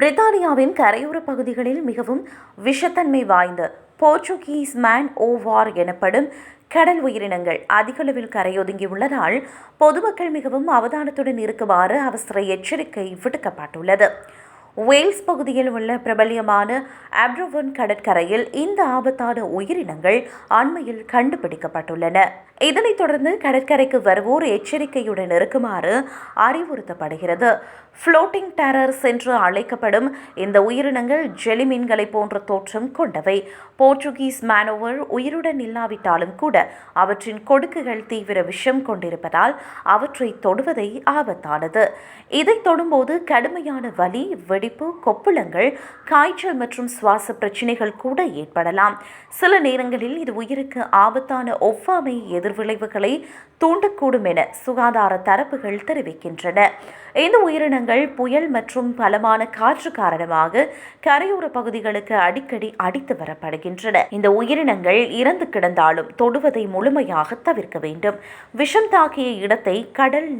பிரித்தானியாவின் கரையோர பகுதிகளில் மிகவும் விஷத்தன்மை வாய்ந்த போர்ச்சுகீஸ் மேன் ஓவார் எனப்படும் கடல் உயிரினங்கள் அதிகளவில் கரையொதுங்கியுள்ளதால் பொதுமக்கள் மிகவும் அவதானத்துடன் இருக்குமாறு அவசர எச்சரிக்கை விடுக்கப்பட்டுள்ளது. வேல்ஸ் பகுதியில் உள்ள பிரபல்யமான ஆப்ரோவன் கடற்கரையில் இந்த ஆபத்தான உயிரினங்கள் அண்மையில் கண்டுபிடிக்கப்பட்டுள்ளன. இதனைத் தொடர்ந்து கடற்கரைக்கு வருவோர் எச்சரிக்கையுடன் இருக்குமாறு அறிவுறுத்தப்படுகிறது. ஃப்ளோட்டிங் டேரர்ஸ் என்று அழைக்கப்படும் இந்த உயிரினங்கள் ஜெலி மீன்களை போன்ற தோற்றம் கொண்டவை. போர்ச்சுகீஸ் மேனோவர் உயிருடன் இல்லாவிட்டாலும் கூட அவற்றின் கொடுக்குகள் தீவிர விஷம் கொண்டிருப்பதால் அவற்றை தொடுவதை ஆபத்தானது. இதை தொடும்போது கடுமையான வலி வெடிப்பு கொப்புளங்கள் காய்ச்சல் மற்றும் சுவாச பிரச்சனைகள் கூட ஏற்படலாம். சில நேரங்களில் இது உயிருக்கு ஆபத்தான ஒவ்வாமை எதிர்விளைவுகளை தூண்டக்கூடும் என சுகாதார தரப்புகள் தெரிவிக்கின்றன. இந்த உயிரினங்கள் புயல் மற்றும் பலமான காற்று காரணமாக கரையோர பகுதிகளுக்கு அடிக்கடி அடித்து வரப்படுகின்றன. இந்த உயிரினங்கள் இறந்து கிடந்தாலும் தொடுவதை முழுமையாக தவிர்க்க வேண்டும். விஷம் தாக்கிய இடத்தை கடல்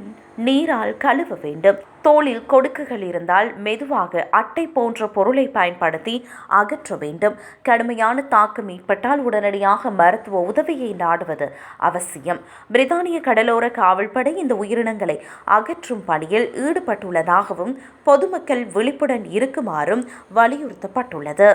நீரால் கழுவ வேண்டும். தோளில் கொடுக்குகள் இருந்தால் மெதுவாக அட்டை போன்ற பொருளை பயன்படுத்தி அகற்ற வேண்டும். கடுமையான தாக்கம் ஏற்பட்டால் உடனடியாக மருத்துவ உதவியை நாடுவது அவசியம். பிரித்தானிய கடலோர காவல்படை இந்த உயிரினங்களை அகற்றும் பணியில் ஈடுபட்டுள்ளதாகவும் பொதுமக்கள் விழிப்புடன் இருக்குமாறும் வலியுறுத்தப்பட்டுள்ளது.